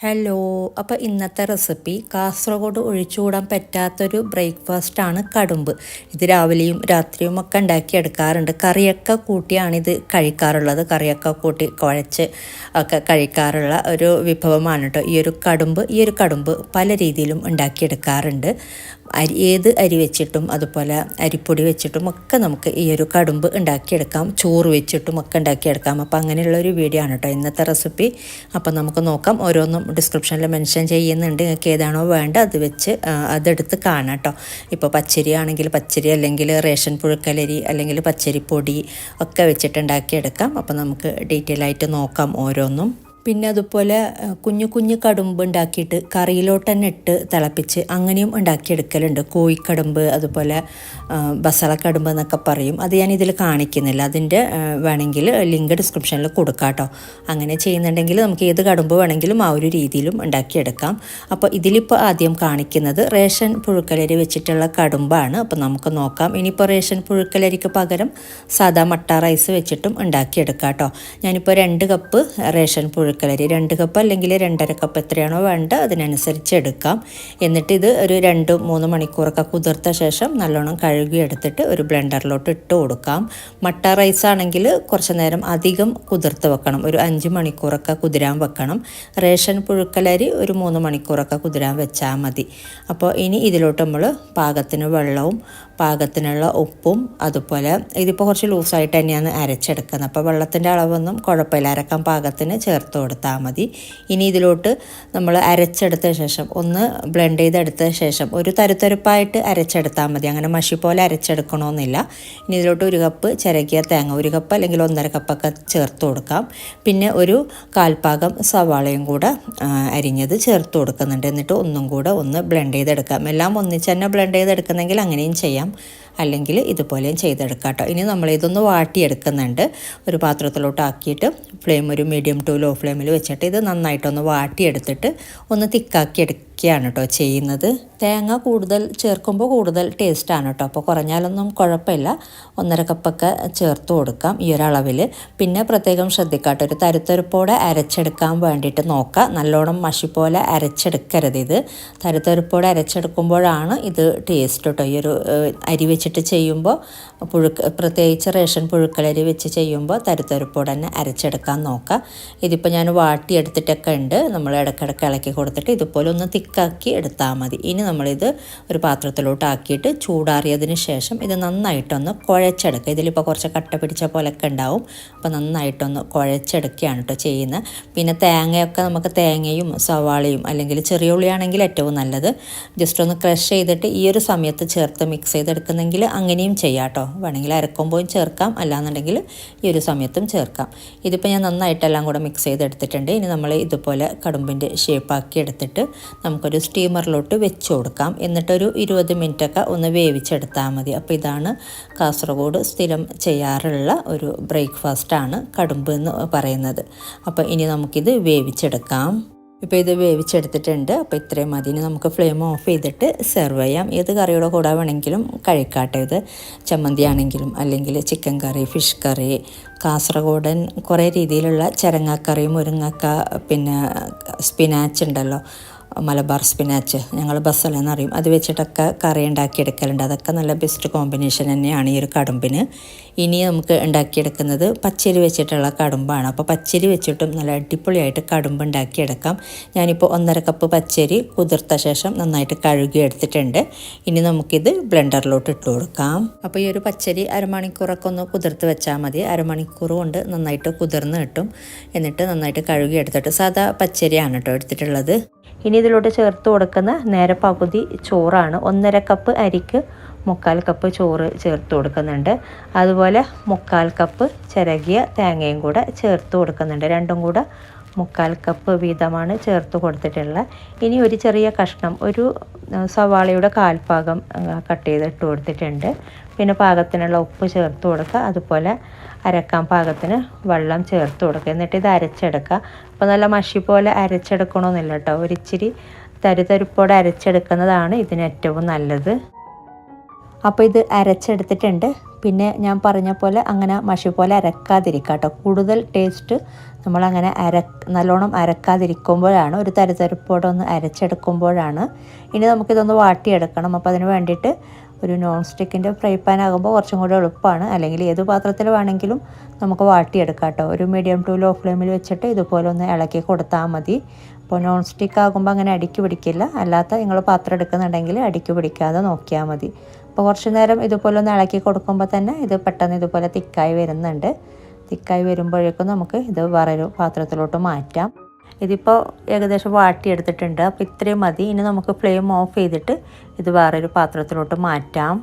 Hello അപ്പോൾ ഇന്നത്തെ recipe Kasaragod ഒഴിച്ചുകൂടാൻ പറ്റാത്തൊരു ബ്രേക്ക്ഫാസ്റ്റാണ് കടുമ്പ്. ഇത് രാവിലെയും രാത്രിയും ഒക്കെ ഉണ്ടാക്കിയെടുക്കാറുണ്ട്. കറിയൊക്കെ കൂട്ടിയാണ് ഇത് കഴിക്കാറുള്ളത്. കറിയൊക്കെ കൂട്ടി കുഴച്ച് ഒക്കെ കഴിക്കാറുള്ള ഒരു വിഭവമാണ് കേട്ടോ. ഈ ഒരു കടുമ്പ് ഈ ഒരു കടുമ്പ് പല രീതിയിലും ഉണ്ടാക്കിയെടുക്കാറുണ്ട്. അരി ഏത് അരി വെച്ചിട്ടും അതുപോലെ അരിപ്പൊടി വെച്ചിട്ടും ഒക്കെ നമുക്ക് ഈ ഒരു കടുമ്പ് ഉണ്ടാക്കിയെടുക്കാം. ചോറ് വെച്ചിട്ടും ഒക്കെ ഉണ്ടാക്കിയെടുക്കാം. അപ്പോൾ അങ്ങനെയുള്ള ഒരു വീഡിയോ ആണ് കേട്ടോ ഇന്നത്തെ റെസിപ്പി അപ്പോൾ നമുക്ക് നോക്കാം. ഓരോന്നും ഡിസ്ക്രിപ്ഷനിൽ മെൻഷൻ ചെയ്യുന്നുണ്ട്. നിങ്ങൾക്ക് ഏതാണോ വേണ്ട അത് വെച്ച് അതെടുത്ത് കാണാം കേട്ടോ. ഇപ്പോൾ പച്ചരി ആണെങ്കിൽ പച്ചരി അല്ലെങ്കിൽ റേഷൻ പുഴുക്കലരി അല്ലെങ്കിൽ പച്ചരിപ്പൊടി ഒക്കെ വെച്ചിട്ട് ഉണ്ടാക്കിയെടുക്കാം. അപ്പോൾ നമുക്ക് ഡീറ്റെയിൽ ആയിട്ട് നോക്കാം ഓരോന്നും. പിന്നെ അതുപോലെ കുഞ്ഞു കുഞ്ഞു കടുമ്പ് ഉണ്ടാക്കിയിട്ട് കറിയിലോട്ട് തന്നെ ഇട്ട് തിളപ്പിച്ച് അങ്ങനെയും ഉണ്ടാക്കിയെടുക്കലുണ്ട്. കോഴിക്കടുമ്പ് അതുപോലെ ബസളക്കടുമ്പ് എന്നൊക്കെ പറയും. അത് ഞാൻ ഇതിൽ കാണിക്കുന്നില്ല. അതിന്റെ വേണമെങ്കിൽ ലിങ്ക് ഡിസ്ക്രിപ്ഷനിൽ കൊടുക്കാം കേട്ടോ അങ്ങനെ ചെയ്യുന്നുണ്ടെങ്കിൽ നമുക്ക് ഏത് കടുമ്പ് വേണമെങ്കിലും ആ ഒരു രീതിയിലും ഉണ്ടാക്കിയെടുക്കാം. അപ്പോൾ ഇതിലിപ്പോൾ ആദ്യം കാണിക്കുന്നത് റേഷൻ പുഴുക്കലരി വെച്ചിട്ടുള്ള കടുമ്പാണ്. അപ്പോൾ നമുക്ക് നോക്കാം. ഇനിയിപ്പോൾ റേഷൻ പുഴുക്കലരിക്ക് പകരം സാധാ മട്ട റൈസ് വെച്ചിട്ടും ഉണ്ടാക്കിയെടുക്കാം കേട്ടോ. ഞാനിപ്പോൾ രണ്ട് കപ്പ് റേഷൻ പുഴുക്കലരി രണ്ട് കപ്പ് അല്ലെങ്കിൽ രണ്ടര കപ്പ് എത്രയാണോ വേണ്ടത് അതിനനുസരിച്ച് എടുക്കാം. എന്നിട്ട് ഇത് ഒരു രണ്ട് മൂന്ന് മണിക്കൂറൊക്കെ കുതിർത്ത ശേഷം നല്ലോണം കഴുകി എടുത്തിട്ട് ഒരു ബ്ലെൻഡറിലോട്ട് ഇട്ട് കൊടുക്കാം. മട്ട റൈസ് ആണെങ്കിൽ കുറച്ച് നേരം അധികം കുതിർത്ത് വെക്കണം. ഒരു അഞ്ച് മണിക്കൂറൊക്കെ കുതിരാൻ വെക്കണം. റേഷൻ പുഴുക്കലരി ഒരു മൂന്ന് മണിക്കൂറൊക്കെ കുതിരാൻ വെച്ചാൽ മതി. അപ്പോൾ ഇനി ഇതിലോട്ട് നമ്മൾ പാകത്തിന് വെള്ളവും പാകത്തിനുള്ള ഉപ്പും അതുപോലെ ഇതിപ്പോൾ കുറച്ച് ലൂസായിട്ട് തന്നെയാണ് അരച്ചെടുക്കുന്നത്. അപ്പോൾ വെള്ളത്തിന്റെ അളവൊന്നും കുഴപ്പമില്ല. അരക്കാൻ പാകത്തിന് ചേർത്ത് കൊടുത്താൽ മതി. ഇനി ഇതിലോട്ട് നമ്മൾ അരച്ചെടുത്ത ശേഷം ഒന്ന് ബ്ലെൻഡ് ചെയ്തെടുത്ത ശേഷം ഒരു തരുത്തരുപ്പായിട്ട് അരച്ചെടുത്താൽ മതി. അങ്ങനെ മഷി പോലെ അരച്ചെടുക്കണമെന്നില്ല ഇനി ഇതിലോട്ട് ഒരു കപ്പ് ചിരകിയ തേങ്ങ ഒരു കപ്പ് അല്ലെങ്കിൽ ഒന്നര കപ്പൊക്കെ ചേർത്ത് കൊടുക്കാം. പിന്നെ ഒരു കാൽപ്പാകം സവാളയും കൂടെ അരിഞ്ഞത് ചേർത്ത് കൊടുക്കുന്നുണ്ട്. എന്നിട്ട് ഒന്നും കൂടെ ഒന്ന് ബ്ലെൻഡ് ചെയ്തെടുക്കാം. എല്ലാം ഒന്നിച്ച് തന്നെ ബ്ലെൻഡ് ചെയ്തെടുക്കുന്നെങ്കിൽ അങ്ങനെയും ചെയ്യാം. അല്ലെങ്കിൽ ഇതുപോലെയും ചെയ്തെടുക്കാം കേട്ടോ. ഇനി നമ്മൾ ഇതൊന്ന് വാട്ടിയെടുക്കുന്നുണ്ട്. ഒരു പാത്രത്തിലോട്ട് ആക്കിയിട്ട് ഫ്ലെയിം ഒരു മീഡിയം ടു ലോ ഫ്ലെയിമിൽ വെച്ചിട്ട് ഇത് നന്നായിട്ടൊന്ന് വാട്ടിയെടുത്തിട്ട് ഒന്ന് തിക്കാക്കി എടുക്കുകയാണ് കേട്ടോ ചെയ്യുന്നത്. തേങ്ങ കൂടുതൽ ചേർക്കുമ്പോൾ കൂടുതൽ ടേസ്റ്റാണ് കേട്ടോ അപ്പോൾ കുറഞ്ഞാലൊന്നും കുഴപ്പമില്ല. ഒന്നര കപ്പൊക്കെ ചേർത്ത് കൊടുക്കാം ഈ ഒരളവിൽ പിന്നെ പ്രത്യേകം ശ്രദ്ധിക്കാട്ടോ ഒരു തരുത്തരുപ്പോടെ അരച്ചെടുക്കാൻ വേണ്ടിയിട്ട് നോക്കുക. നല്ലോണം മഷി പോലെ അരച്ചെടുക്കരുത് ഇത്. തരുത്തരുപ്പോടെ അരച്ചെടുക്കുമ്പോഴാണ് ഇത് ടേസ്റ്റ് കേട്ടോ ഈ ഒരു അരി വെച്ചിട്ട് ചെയ്യുമ്പോൾ പുഴുക്ക് പ്രത്യേകിച്ച് റേഷൻ പുഴുക്കളരി വെച്ച് ചെയ്യുമ്പോൾ തരുത്തരുപ്പോടെ തന്നെ അരച്ചെടുക്കാൻ നോക്കുക. ഇതിപ്പോൾ ഞാൻ വാട്ടിയെടുത്തിട്ടൊക്കെ ഉണ്ട്. നമ്മൾ ഇടയ്ക്കിടയ്ക്ക് ഇളക്കി കൊടുത്തിട്ട് ഇതുപോലെ ഒന്ന് തിക്കാക്കി എടുത്താൽ മതി. ഇനി നമ്മളിത് ഒരു പാത്രത്തിലോട്ട് ആക്കിയിട്ട് ചൂടാറിയതിന് ശേഷം ഇത് നന്നായിട്ടൊന്ന് കുഴച്ചെടുക്കുക. ഇതിലിപ്പോൾ കുറച്ച് കട്ട പിടിച്ച പോലൊക്കെ ഉണ്ടാവും. അപ്പോൾ നന്നായിട്ടൊന്ന് കുഴച്ചെടുക്കുകയാണ് കേട്ടോ ചെയ്യുന്നത്. പിന്നെ തേങ്ങയൊക്കെ നമുക്ക് തേങ്ങയും സവാളയും അല്ലെങ്കിൽ ചെറിയ ഉള്ളിയാണെങ്കിൽ ഏറ്റവും നല്ലത്. ജസ്റ്റ് ഒന്ന് ക്രഷ് ചെയ്തിട്ട് ഈ ഒരു സമയത്ത് ചേർത്ത് മിക്സ് ചെയ്തെടുക്കുന്നെങ്കിൽ അങ്ങനെയും ചെയ്യാം കേട്ടോ. വേണമെങ്കിൽ അരക്കുമ്പോഴും ചേർക്കാം. അല്ലാന്നുണ്ടെങ്കിൽ ഈ ഒരു സമയത്തും ചേർക്കാം. ഇതിപ്പോൾ ഞാൻ നന്നായിട്ടെല്ലാം കൂടെ മിക്സ് ചെയ്തെടുത്തിട്ടുണ്ട്. ഇനി നമ്മൾ ഇതുപോലെ കടുമ്പിന്റെ ഷേപ്പാക്കി എടുത്തിട്ട് നമുക്കൊരു സ്റ്റീമറിലോട്ട് വെച്ച് കൊടുക്കാം. എന്നിട്ടൊരു ഇരുപത് മിനിറ്റൊക്കെ ഒന്ന് വേവിച്ചെടുത്താൽ മതി. അപ്പോൾ ഇതാണ് കാസർഗോഡ് സ്ഥിരം ചെയ്യാറുള്ള ഒരു ബ്രേക്ക്ഫാസ്റ്റാണ് കടുമ്പ് എന്ന് പറയുന്നത്. അപ്പോൾ ഇനി നമുക്കിത് വേവിച്ചെടുക്കാം. ഇപ്പോൾ ഇത് വേവിച്ചെടുത്തിട്ടുണ്ട്. അപ്പോൾ ഇത്രയും മതി. ഇനി നമുക്ക് ഫ്ലെയിം ഓഫ് ചെയ്തിട്ട് സെർവ് ചെയ്യാം. ഏത് കറിയുടെ കൂടെ വേണമെങ്കിലും കഴിക്കാട്ടെ ഇത്. ചമ്മന്തിയാണെങ്കിലും അല്ലെങ്കിൽ ചിക്കൻ കറി ഫിഷ് കറി കാസർഗോഡൻ കുറേ രീതിയിലുള്ള ചരങ്ങാക്കറി മുരിങ്ങക്ക പിന്നെ സ്പിനാച്ച് ഉണ്ടല്ലോ. മലബാർ സ്പിനാച്ച് ഞങ്ങൾ ബസ്സലെന്നറിയും അത് വെച്ചിട്ടൊക്കെ കറി ഉണ്ടാക്കിയെടുക്കലുണ്ട്. അതൊക്കെ നല്ല ബെസ്റ്റ് കോമ്പിനേഷൻ തന്നെയാണ് ഈ ഒരു കടുമ്പിന്. ഇനി നമുക്ക് ഉണ്ടാക്കിയെടുക്കുന്നത് പച്ചരി വെച്ചിട്ടുള്ള കടുമ്പാണ്. അപ്പോൾ പച്ചരി വെച്ചിട്ടും നല്ല അടിപൊളിയായിട്ട് കടുമ്പ് ഉണ്ടാക്കിയെടുക്കാം. ഞാനിപ്പോൾ ഒന്നര കപ്പ് പച്ചരി കുതിർത്ത ശേഷം നന്നായിട്ട് കഴുകി എടുത്തിട്ടുണ്ട്. ഇനി നമുക്കിത് ബ്ലെൻഡറിലോട്ട് ഇട്ട് കൊടുക്കാം. അപ്പോൾ ഈ ഒരു പച്ചരി അരമണിക്കൂറൊക്കെ ഒന്ന് കുതിർത്ത് വെച്ചാൽ മതി. അരമണിക്കൂർ കൊണ്ട് നന്നായിട്ട് കുതിർന്ന് കിട്ടും. എന്നിട്ട് നന്നായിട്ട് കഴുകി എടുത്തിട്ട് സാധാ പച്ചരിയാണ് കേട്ടോ എടുത്തിട്ടുള്ളത്. ഇനി ഇതിലോട്ട് ചേർത്ത് കൊടുക്കുന്ന നേരെ പകുതി ചോറാണ്. ഒന്നര കപ്പ് അരിക്ക് മുക്കാൽ കപ്പ് ചോറ് ചേർത്ത് കൊടുക്കുന്നുണ്ട്. അതുപോലെ മുക്കാൽ കപ്പ് ചിരകിയ തേങ്ങയും കൂടെ ചേർത്ത് കൊടുക്കുന്നുണ്ട്. രണ്ടും കൂടെ മുക്കാൽ കപ്പ് വീതമാണ് ചേർത്ത് കൊടുത്തിട്ടുള്ളത്. ഇനി ഒരു ചെറിയ കഷ്ണം ഒരു സവാളയുടെ കാൽഭാഗം കട്ട് ചെയ്ത് ഇട്ട് കൊടുത്തിട്ടുണ്ട്. പിന്നെ പാകത്തിനുള്ള ഉപ്പ് ചേർത്ത് കൊടുക്കുക. അതുപോലെ അരക്കാൻ പാകത്തിന് വെള്ളം ചേർത്ത് കൊടുക്കുക. എന്നിട്ട് ഇത് അരച്ചെടുക്കുക. അപ്പോൾ നല്ല മഷി പോലെ അരച്ചെടുക്കണമെന്നില്ല കേട്ടോ ഒരിച്ചിരി തരുതരുപ്പോടെ അരച്ചെടുക്കുന്നതാണ് ഇതിന് ഏറ്റവും നല്ലത്. അപ്പോൾ ഇത് അരച്ചെടുത്തിട്ടുണ്ട്. പിന്നെ ഞാൻ പറഞ്ഞ പോലെ അങ്ങനെ മഷി പോലെ അരക്കാതിരിക്കുക കേട്ടോ. കൂടുതൽ ടേസ്റ്റ് നമ്മളങ്ങനെ അര നല്ലോണം അരക്കാതിരിക്കുമ്പോഴാണ് ഒരു തരതരപ്പോടെ ഒന്ന് അരച്ചെടുക്കുമ്പോഴാണ്. ഇനി നമുക്കിതൊന്ന് വാട്ടിയെടുക്കണം. അപ്പോൾ അതിന് വേണ്ടിയിട്ട് ഒരു നോൺ സ്റ്റിക്കിന്റെ ഫ്രൈ പാൻ ആകുമ്പോൾ കുറച്ചും കൂടി എളുപ്പമാണ്. അല്ലെങ്കിൽ ഏത് പാത്രത്തിൽ വേണമെങ്കിലും നമുക്ക് വാട്ടിയെടുക്കാം കേട്ടോ. ഒരു മീഡിയം ടു ലോ ഫ്ലെയിമിൽ വെച്ചിട്ട് ഇതുപോലെ ഒന്ന് ഇളക്കി കൊടുത്താൽ മതി. അപ്പോൾ നോൺ സ്റ്റിക്ക് ആകുമ്പോൾ അങ്ങനെ അടിക്ക് പിടിക്കില്ല. അല്ലാത്ത നിങ്ങൾ പാത്രം എടുക്കുന്നുണ്ടെങ്കിൽ അടിക്ക് പിടിക്കാതെ നോക്കിയാൽ മതി. അപ്പോൾ കുറച്ച് നേരം ഇതുപോലെ ഒന്ന് ഇളക്കി കൊടുക്കുമ്പോൾ തന്നെ ഇത് പെട്ടെന്ന് ഇതുപോലെ തിക്കായി വരുന്നുണ്ട്. തിക്കായി വരുമ്പോഴേക്കും നമുക്ക് ഇത് വേറൊരു പാത്രത്തിലോട്ട് മാറ്റാം. ഇതിപ്പോൾ ഏകദേശം വാട്ടിയെടുത്തിട്ടുണ്ട്. അപ്പോൾ ഇത്രയും മതി. ഇനി നമുക്ക് ഫ്ലെയിം ഓഫ് ചെയ്തിട്ട് ഇത് വേറൊരു പാത്രത്തിലോട്ട് മാറ്റാം.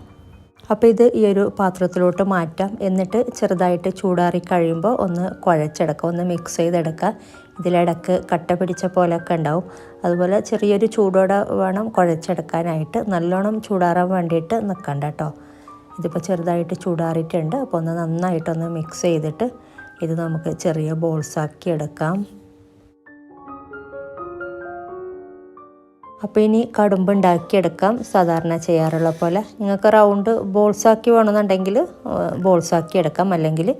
അപ്പോൾ ഇത് ഈ ഒരു പാത്രത്തിലോട്ട് മാറ്റാം. എന്നിട്ട് ചെറുതായിട്ട് ചൂടാറി കഴിയുമ്പോൾ ഒന്ന് കുഴച്ചെടുക്കുക. ഒന്ന് മിക്സ് ചെയ്തെടുക്കുക. ഇതിലിടക്ക് കട്ട പിടിച്ച പോലെയൊക്കെ ഉണ്ടാവും. അതുപോലെ ചെറിയൊരു ചൂടോടെ വേണം കുഴച്ചെടുക്കാനായിട്ട്. നല്ലോണം ചൂടാറാൻ വേണ്ടിയിട്ട് നിൽക്കണ്ട കേട്ടോ. ഇതിപ്പോൾ ചെറുതായിട്ട് ചൂടാറിയിട്ടുണ്ട്. അപ്പോൾ ഒന്ന് നന്നായിട്ടൊന്ന് മിക്സ് ചെയ്തിട്ട് ഇത് നമുക്ക് ചെറിയ ബോൾസാക്കി എടുക്കാം. അപ്പോൾ ഇനി കടുമ്പ് ഉണ്ടാക്കിയെടുക്കാം. സാധാരണ ചെയ്യാറുള്ള പോലെ. നിങ്ങൾക്ക് റൗണ്ട് ബോൾസാക്കി വേണമെന്നുണ്ടെങ്കിൽ ബോൾസാക്കി എടുക്കാം. അല്ലെങ്കിൽ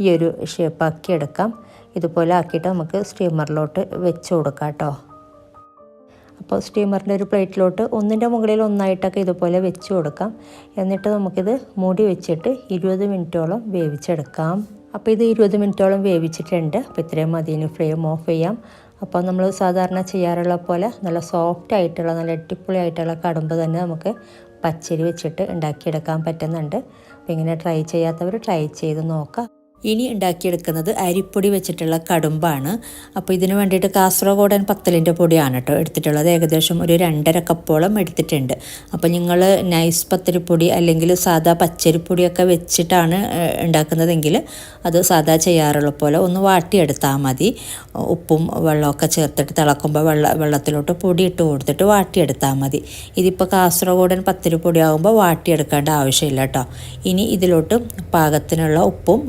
ഈ ഒരു ഷേപ്പാക്കി എടുക്കാം. ഇതുപോലെ ആക്കിയിട്ട് നമുക്ക് സ്റ്റീമറിലോട്ട് വെച്ച് കൊടുക്കാം കേട്ടോ. അപ്പോൾ സ്റ്റീമറിന്റെ ഒരു പ്ലേറ്റിലോട്ട് ഒന്നിന്റെ മുകളിൽ ഒന്നായിട്ടൊക്കെ ഇതുപോലെ വെച്ച് കൊടുക്കാം. എന്നിട്ട് നമുക്കിത് മൂടി വെച്ചിട്ട് ഇരുപത് മിനിറ്റോളം വേവിച്ചെടുക്കാം. അപ്പോൾ ഇത് ഇരുപത് മിനിറ്റോളം വേവിച്ചിട്ടുണ്ട്. അപ്പോൾ ഇത്രയും മതി ഇനി ഫ്ലെയിം ഓഫ് ചെയ്യാം. അപ്പോൾ നമ്മൾ സാധാരണ ചെയ്യാറുള്ള പോലെ നല്ല സോഫ്റ്റ് ആയിട്ടുള്ള നല്ല അടിപൊളി ആയിട്ടുള്ള കടുമ്പ് തന്നെ നമുക്ക് പച്ചരി വെച്ചിട്ട് ഉണ്ടാക്കിയെടുക്കാൻ പറ്റുന്നുണ്ട്. അപ്പോൾ ഇങ്ങനെ ട്രൈ ചെയ്യാത്തവർ ട്രൈ ചെയ്ത് നോക്കാം. ഇനി ഉണ്ടാക്കിയെടുക്കുന്നത് അരിപ്പൊടി വെച്ചിട്ടുള്ള കടുമ്പാണ്. അപ്പോൾ ഇതിന് വേണ്ടിയിട്ട് കാസർഗോഡൻ പത്തലിന്റെ പൊടിയാണ് കേട്ടോ എടുത്തിട്ടുള്ളത്. ഏകദേശം ഒരു രണ്ടര കപ്പോളം എടുത്തിട്ടുണ്ട്. അപ്പോൾ നിങ്ങൾ നൈസ് പത്തരിപ്പൊടി അല്ലെങ്കിൽ സാധാ പച്ചരിപ്പൊടിയൊക്കെ വെച്ചിട്ടാണ് ഉണ്ടാക്കുന്നതെങ്കിൽ അത് സാധാ ചെയ്യാറുള്ള പോലെ ഒന്ന് വാട്ടിയെടുത്താൽ മതി. ഉപ്പും വെള്ളമൊക്കെ ചേർത്തിട്ട് തിളക്കുമ്പോൾ വെള്ള വെള്ളത്തിലോട്ട് പൊടി ഇട്ട് കൊടുത്തിട്ട് വാട്ടിയെടുത്താൽ മതി. ഇതിപ്പോൾ കാസർഗോഡൻ പത്തരിപ്പൊടിയാകുമ്പോൾ വാട്ടിയെടുക്കേണ്ട ആവശ്യമില്ല കേട്ടോ ഇനി ഇതിലോട്ട് പാകത്തിനുള്ള ഉപ്പും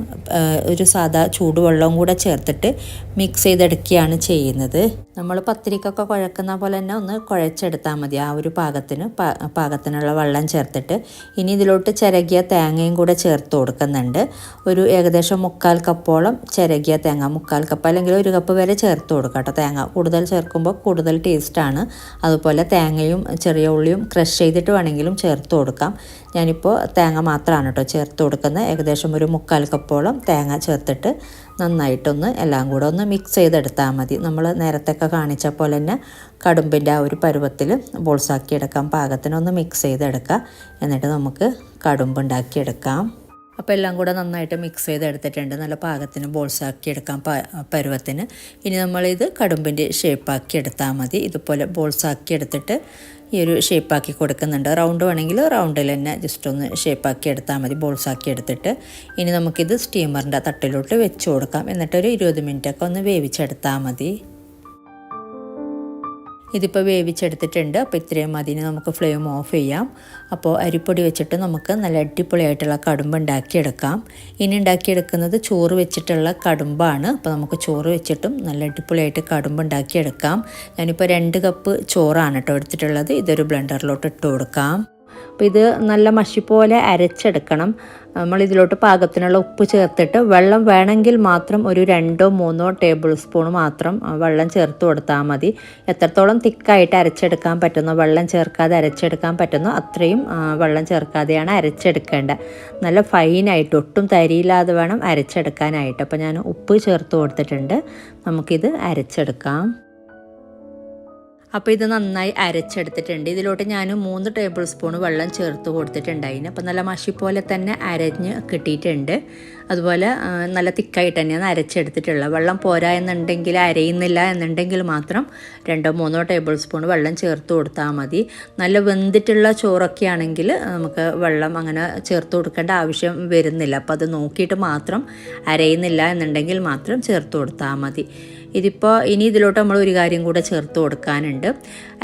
ഒരു സാധാ ചൂടുവെള്ളവും കൂടെ ചേർത്തിട്ട് മിക്സ് ചെയ്തെടുക്കുകയാണ് ചെയ്യുന്നത്. നമ്മൾ പത്തിരിക്കൊക്കെ കുഴക്കുന്ന പോലെ തന്നെ ഒന്ന് കുഴച്ചെടുത്താൽ മതി. ആ ഒരു പാകത്തിന് പാകത്തിനുള്ള വെള്ളം ചേർത്തിട്ട്. ഇനി ഇതിലോട്ട് ചിരകിയ തേങ്ങയും കൂടെ ചേർത്ത് കൊടുക്കുന്നുണ്ട്. ഒരു ഏകദേശം മുക്കാൽ കപ്പോളം ചിരകിയ തേങ്ങ മുക്കാൽ കപ്പ് അല്ലെങ്കിൽ ഒരു കപ്പ് വരെ ചേർത്ത് കൊടുക്കാം തേങ്ങ. കൂടുതൽ ചേർക്കുമ്പോൾ കൂടുതൽ ടേസ്റ്റാണ് അതുപോലെ തേങ്ങയും ചെറിയ ഉള്ളിയും ക്രഷ് ചെയ്തിട്ട് വേണമെങ്കിലും ചേർത്ത് കൊടുക്കാം. ഞാനിപ്പോൾ തേങ്ങ മാത്രമാണ് കേട്ടോ ചേർത്ത് കൊടുക്കുന്നത്. ഏകദേശം ഒരു മുക്കാൽ കപ്പോളം തേങ്ങ ചേർത്തിട്ട് നന്നായിട്ടൊന്ന് എല്ലാം കൂടെ ഒന്ന് മിക്സ് ചെയ്തെടുത്താൽ മതി. നമ്മൾ നേരത്തെയൊക്കെ കാണിച്ച പോലെ തന്നെ കടുമ്പിന്റെ ആ ഒരു പരുവത്തിൽ ബോൾസാക്കി എടുക്കാം പാകത്തിനൊന്ന് മിക്സ് ചെയ്തെടുക്കുക എന്നിട്ട് നമുക്ക് കടുമ്പ് ഉണ്ടാക്കിയെടുക്കാം അപ്പോൾ എല്ലാം കൂടെ നന്നായിട്ട് മിക്സ് ചെയ്തെടുത്തിട്ടുണ്ട്. നല്ല പാകത്തിന് ബോൾസാക്കി എടുക്കാം പരുവത്തിന്. ഇനി നമ്മളിത് കടുമ്പിന്റെ ഷേപ്പാക്കി എടുത്താൽ മതി. ഇതുപോലെ ബോൾസാക്കി എടുത്തിട്ട് ഈ ഒരു ഷേപ്പാക്കി കൊടുക്കുന്നുണ്ട്. റൗണ്ട് വേണമെങ്കിൽ റൗണ്ടിൽ തന്നെ ജസ്റ്റ് ഒന്ന് ഷേപ്പാക്കി എടുത്താൽ മതി. ബോൾസാക്കി എടുത്തിട്ട്. ഇനി നമുക്കിത് സ്റ്റീമറിന്റെ തട്ടിലോട്ട് വെച്ച് കൊടുക്കാം. എന്നിട്ടൊരു ഇരുപത് മിനിറ്റൊക്കെ ഒന്ന് വേവിച്ചെടുത്താൽ മതി. ഇതിപ്പോൾ വേവിച്ചെടുത്തിട്ടുണ്ട്. അപ്പോൾ ഇത്രയും മതിന് നമുക്ക് ഫ്ലെയിം ഓഫ് ചെയ്യാം. അപ്പോൾ അരിപ്പൊടി വെച്ചിട്ട് നമുക്ക് നല്ല അടിപൊളിയായിട്ടുള്ള കടുമ്പ് ഉണ്ടാക്കിയെടുക്കാം ഇനി ഉണ്ടാക്കിയെടുക്കുന്നത് ചോറ് വെച്ചിട്ടുള്ള കടുമ്പാണ്. അപ്പോൾ നമുക്ക് ചോറ് വെച്ചിട്ടും നല്ല അടിപൊളിയായിട്ട് കടുമ്പ് ഉണ്ടാക്കിയെടുക്കാം ഞാനിപ്പോൾ രണ്ട് കപ്പ് ചോറാണ് കേട്ടോ എടുത്തിട്ടുള്ളത്. ഇതൊരു ബ്ലെൻഡറിലോട്ട് ഇട്ട് കൊടുക്കാം. അപ്പോൾ ഇത് നല്ല മഷി പോലെ അരച്ചെടുക്കണം. നമ്മൾ ഇതിലോട്ട് പാകത്തിനുള്ള ഉപ്പ് ചേർത്തിട്ട് വെള്ളം വേണമെങ്കിൽ മാത്രം ഒരു രണ്ടോ മൂന്നോ ടേബിൾ സ്പൂൺ മാത്രം വെള്ളം ചേർത്ത് കൊടുത്താൽ മതി. എത്രത്തോളം തിക്കായിട്ട് അരച്ചെടുക്കാൻ പറ്റുന്നോ വെള്ളം ചേർക്കാതെ അരച്ചെടുക്കാൻ പറ്റുന്നോ അത്രയും വെള്ളം ചേർക്കാതെയാണ് അരച്ചെടുക്കേണ്ടത്. നല്ല ഫൈനായിട്ട് ഒട്ടും തരിയില്ലാതെ വേണം അരച്ചെടുക്കാനായിട്ട്. അപ്പോൾ ഞാൻ ഉപ്പ് ചേർത്ത് കൊടുത്തിട്ടുണ്ട്. നമുക്കിത് അരച്ചെടുക്കാം. അപ്പോൾ ഇത് നന്നായി അരച്ചെടുത്തിട്ടുണ്ട്. ഇതിലോട്ട് ഞാൻ മൂന്ന് ടേബിൾ സ്പൂൺ വെള്ളം ചേർത്ത് കൊടുത്തിട്ടുണ്ടായിന്. അപ്പോൾ നല്ല മഷി പോലെ തന്നെ അരഞ്ഞ് കിട്ടിയിട്ടുണ്ട്. അതുപോലെ നല്ല തിക്കായിട്ട് തന്നെയാണ് അരച്ചെടുത്തിട്ടുള്ളത്. വെള്ളം പോരാ എന്നുണ്ടെങ്കിൽ അരയുന്നില്ല എന്നുണ്ടെങ്കിൽ മാത്രം രണ്ടോ മൂന്നോ ടേബിൾ സ്പൂൺ വെള്ളം ചേർത്ത് കൊടുത്താൽ മതി. നല്ല വെന്തിട്ടുള്ള ചോറൊക്കെ ആണെങ്കിൽ നമുക്ക് വെള്ളം അങ്ങനെ ചേർത്ത് കൊടുക്കേണ്ട ആവശ്യം വരുന്നില്ല. അപ്പോൾ അത് നോക്കിയിട്ട് മാത്രം അരയുന്നില്ല എന്നുണ്ടെങ്കിൽ മാത്രം ചേർത്ത് കൊടുത്താൽ മതി. ഇതിപ്പോൾ ഇനി ഇതിലോട്ട് നമ്മൾ ഒരു കാര്യം കൂടെ ചേർത്ത് കൊടുക്കാനുണ്ട്.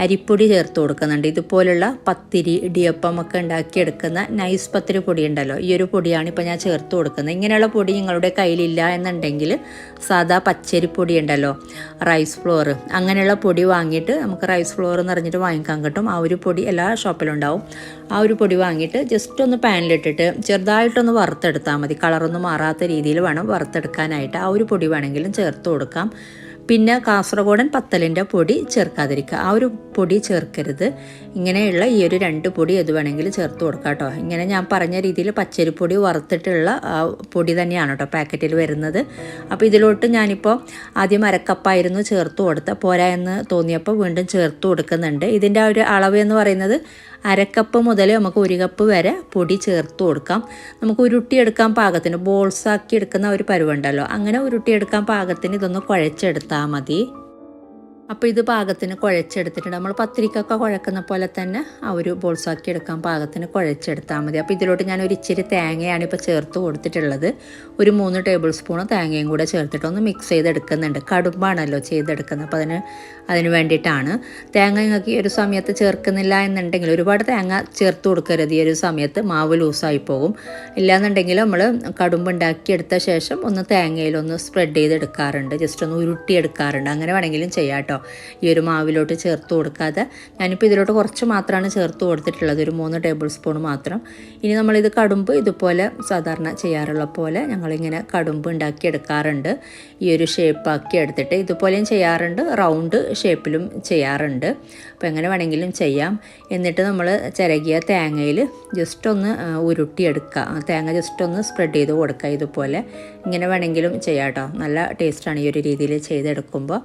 അരിപ്പൊടി ചേർത്ത് കൊടുക്കുന്നുണ്ട്. ഇതുപോലുള്ള പത്തിരി ഇടിയപ്പം ഒക്കെ ഉണ്ടാക്കിയെടുക്കുന്ന നൈസ് പത്തിരി പൊടി ഉണ്ടല്ലോ. ഈ ഒരു പൊടിയാണ് ഇപ്പോൾ ഞാൻ ചേർത്ത് കൊടുക്കുന്നത്. ഇങ്ങനെയുള്ള പൊടി നിങ്ങളുടെ കയ്യിലില്ല എന്നുണ്ടെങ്കിൽ സാധാ പച്ചരിപ്പൊടി ഉണ്ടല്ലോ റൈസ് ഫ്ലോർ അങ്ങനെയുള്ള പൊടി വാങ്ങിയിട്ട് നമുക്ക് റൈസ് ഫ്ലോർ എന്ന് പറഞ്ഞിട്ട് വാങ്ങിക്കാൻ കിട്ടും. ആ ഒരു പൊടി എല്ലാ ഷോപ്പിലും ഉണ്ടാവും. ആ ഒരു പൊടി വാങ്ങിയിട്ട് ജസ്റ്റ് ഒന്ന് പാനിലിട്ടിട്ട് ചെറുതായിട്ടൊന്ന് വറുത്തെടുത്താൽ മതി. കളറൊന്നും മാറാത്ത രീതിയിൽ വേണം വറുത്തെടുക്കാനായിട്ട്. ആ ഒരു പൊടി വേണമെങ്കിലും ചേർത്ത് കൊടുക്കാം. പിന്നെ കാസർഗോഡൻ പത്തലിന്റെ പൊടി ചേർക്കാതിരിക്കുക. ആ ഒരു പൊടി ചേർക്കരുത്. ഇങ്ങനെയുള്ള ഈ ഒരു രണ്ട് പൊടി ഏത് വേണമെങ്കിലും ചേർത്ത് കൊടുക്കാം കേട്ടോ. ഇങ്ങനെ ഞാൻ പറഞ്ഞ രീതിയിൽ പച്ചരിപ്പൊടി വറുത്തിട്ടുള്ള പൊടി തന്നെയാണ് കേട്ടോ പാക്കറ്റിൽ വരുന്നത്. അപ്പോൾ ഇതിലോട്ട് ഞാനിപ്പോൾ ആദ്യം അരക്കപ്പായിരുന്നു ചേർത്ത് കൊടുത്ത പോരാ എന്ന് തോന്നിയപ്പോൾ വീണ്ടും ചേർത്ത് കൊടുക്കുന്നുണ്ട്. ഇതിന്റെ ഒരു അളവ് എന്ന് പറയുന്നത് അരക്കപ്പ് മുതൽ നമുക്ക് ഒരു കപ്പ് വരെ പൊടി ചേർത്ത് കൊടുക്കാം. നമുക്ക് ഉരുട്ടിയെടുക്കാൻ പാകത്തിന് ബോൾസാക്കി എടുക്കുന്ന ഒരു പരുവുണ്ടല്ലോ അങ്ങനെ ഉരുട്ടിയെടുക്കാൻ പാകത്തിന് ഇതൊന്ന് കുഴച്ചെടുത്താൽ മതി. അപ്പോൾ ഇത് പാകത്തിന് കുഴച്ചെടുത്തിട്ടുണ്ട്. നമ്മൾ പത്തിരിക്കൊക്കെ കുഴക്കുന്ന പോലെ തന്നെ ആ ഒരു ബോൾസാക്കി എടുക്കാൻ പാകത്തിന് കുഴച്ചെടുത്താൽ മതി. അപ്പോൾ ഇതിലോട്ട് ഞാൻ ഒരു ഇച്ചിരി തേങ്ങയാണ് ഇപ്പോൾ ചേർത്ത് കൊടുത്തിട്ടുള്ളത്. ഒരു മൂന്ന് ടേബിൾ സ്പൂൺ തേങ്ങയും കൂടെ ചേർത്തിട്ട് ഒന്ന് മിക്സ് ചെയ്തെടുക്കുന്നുണ്ട്. കടുമ്പാണല്ലോ ചെയ്തെടുക്കുന്നത്. അപ്പോൾ അതിന് അതിന് വേണ്ടിയിട്ടാണ്. തേങ്ങ നിങ്ങൾക്ക് ഈ ഒരു സമയത്ത് ചേർക്കുന്നില്ല എന്നുണ്ടെങ്കിൽ ഒരുപാട് തേങ്ങ ചേർത്ത് കൊടുക്കരുത്. ഈ ഒരു സമയത്ത് മാവ് ലൂസായി പോകും. ഇല്ലാന്നുണ്ടെങ്കിൽ നമ്മൾ കടുമ്പ് ഉണ്ടാക്കിയെടുത്ത ശേഷം ഒന്ന് തേങ്ങയിലൊന്ന് സ്പ്രെഡ് ചെയ്തെടുക്കാറുണ്ട്. ജസ്റ്റ് ഒന്ന് ഉരുട്ടിയെടുക്കാറുണ്ട്. അങ്ങനെ വേണമെങ്കിലും ചെയ്യാം കേട്ടോ. ഈ ഒരു മാവിലോട്ട് ചേർത്ത് കൊടുക്കാതെ ഞാനിപ്പോൾ ഇതിലോട്ട് കുറച്ച് മാത്രമാണ് ചേർത്ത് കൊടുത്തിട്ടുള്ളത്. ഒരു മൂന്ന് ടേബിൾ സ്പൂൺ മാത്രം. ഇനി നമ്മളിത് കടുമ്പ് ഇതുപോലെ സാധാരണ ചെയ്യാറുള്ള പോലെ ഞങ്ങളിങ്ങനെ കടുമ്പ് ഉണ്ടാക്കി എടുക്കാറുണ്ട് ഈ ഒരു ഷേപ്പാക്കി എടുത്തിട്ട് ഇതുപോലെയും ചെയ്യാറുണ്ട്. റൗണ്ട് ഷേപ്പിലും ചെയ്യാറുണ്ട്. അപ്പോൾ എങ്ങനെ വേണമെങ്കിലും ചെയ്യാം. എന്നിട്ട് നമ്മൾ ചിരകിയ തേങ്ങയിൽ ജസ്റ്റ് ഒന്ന് ഉരുട്ടിയെടുക്കുക. തേങ്ങ ജസ്റ്റ് ഒന്ന് സ്പ്രെഡ് ചെയ്ത് കൊടുക്കുക ഇതുപോലെ. ഇങ്ങനെ വേണമെങ്കിലും ചെയ്യാം കേട്ടോ നല്ല ടേസ്റ്റാണ് ഈ ഒരു രീതിയിൽ ചെയ്തെടുക്കുമ്പോൾ.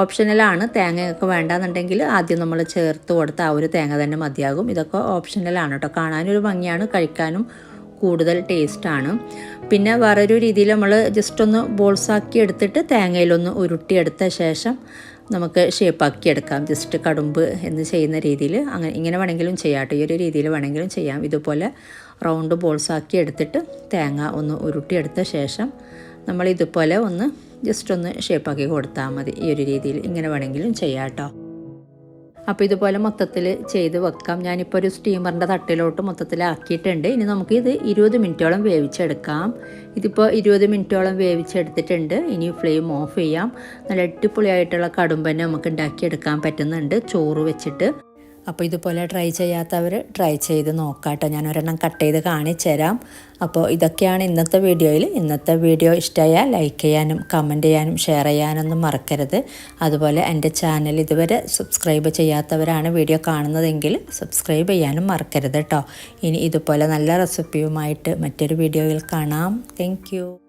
ഓപ്ഷനലാണ് തേങ്ങയൊക്കെ വേണ്ടാന്നുണ്ടെങ്കിൽ ആദ്യം നമ്മൾ ചേർത്ത് കൊടുത്ത ആ ഒരു തേങ്ങ തന്നെ മതിയാകും. ഇതൊക്കെ ഓപ്ഷനലാണ് കേട്ടോ. കാണാനൊരു ഭംഗിയാണ് കഴിക്കാനും കൂടുതൽ ടേസ്റ്റാണ്. പിന്നെ വേറൊരു രീതിയിൽ നമ്മൾ ജസ്റ്റ് ഒന്ന് ബോൾസാക്കി എടുത്തിട്ട് തേങ്ങയിലൊന്ന് ഉരുട്ടിയെടുത്ത ശേഷം നമുക്ക് ഷേപ്പാക്കി എടുക്കാം. ജസ്റ്റ് കടുമ്പ് എന്ന് ചെയ്യുന്ന രീതിയിൽ. അങ്ങനെ ഇങ്ങനെ വേണമെങ്കിലും ചെയ്യാം കേട്ടോ. ഈ ഒരു രീതിയിൽ വേണമെങ്കിലും ചെയ്യാം. ഇതുപോലെ റൗണ്ട് ബോൾസാക്കി എടുത്തിട്ട് തേങ്ങ ഒന്ന് ഉരുട്ടിയെടുത്ത ശേഷം നമ്മൾ ഇതുപോലെ ഒന്ന് ജസ്റ്റ് ഒന്ന് ഷേപ്പാക്കി കൊടുത്താൽ മതി. ഈ ഒരു രീതിയിൽ ഇങ്ങനെ വേണമെങ്കിലും ചെയ്യാം കേട്ടോ അപ്പോൾ ഇതുപോലെ മൊത്തത്തിൽ ചെയ്ത് വെക്കാം. ഞാനിപ്പോൾ ഒരു സ്റ്റീമറിന്റെ തട്ടിലോട്ട് മൊത്തത്തിലാക്കിയിട്ടുണ്ട് ഇനി നമുക്ക് ഇത് ഇരുപത് മിനിറ്റോളം വേവിച്ചെടുക്കാം. ഇതിപ്പോൾ ഇരുപത് മിനിറ്റോളം വേവിച്ചെടുത്തിട്ടുണ്ട്. ഇനി ഫ്ലെയിം ഓഫ് ചെയ്യാം. നല്ല അടിപൊളിയായിട്ടുള്ള കടുമ്പന്നെ നമുക്ക് ഉണ്ടാക്കിയെടുക്കാൻ പറ്റുന്നുണ്ട്. ചോറ് വെച്ചിട്ട്. അപ്പോൾ ഇതുപോലെ ട്രൈ ചെയ്യാത്തവർ ട്രൈ ചെയ്ത് നോക്കാട്ടോ. ഞാൻ ഒരെണ്ണം കട്ട് ചെയ്ത് കാണിച്ചു തരാം. അപ്പോൾ ഇതൊക്കെയാണ് ഇന്നത്തെ വീഡിയോയിൽ. ഇന്നത്തെ വീഡിയോ ഇഷ്ടമായാൽ ലൈക്ക് ചെയ്യാനും കമന്റ് ചെയ്യാനും ഷെയർ ചെയ്യാനൊന്നും മറക്കരുത്. അതുപോലെ എന്റെ ചാനൽ ഇതുവരെ സബ്സ്ക്രൈബ് ചെയ്യാത്തവരാണ് വീഡിയോ കാണുന്നതെങ്കിൽ സബ്സ്ക്രൈബ് ചെയ്യാനും മറക്കരുത് കേട്ടോ ഇനി ഇതുപോലെ നല്ല റെസിപ്പിയുമായിട്ട് മറ്റൊരു വീഡിയോയിൽ കാണാം. താങ്ക്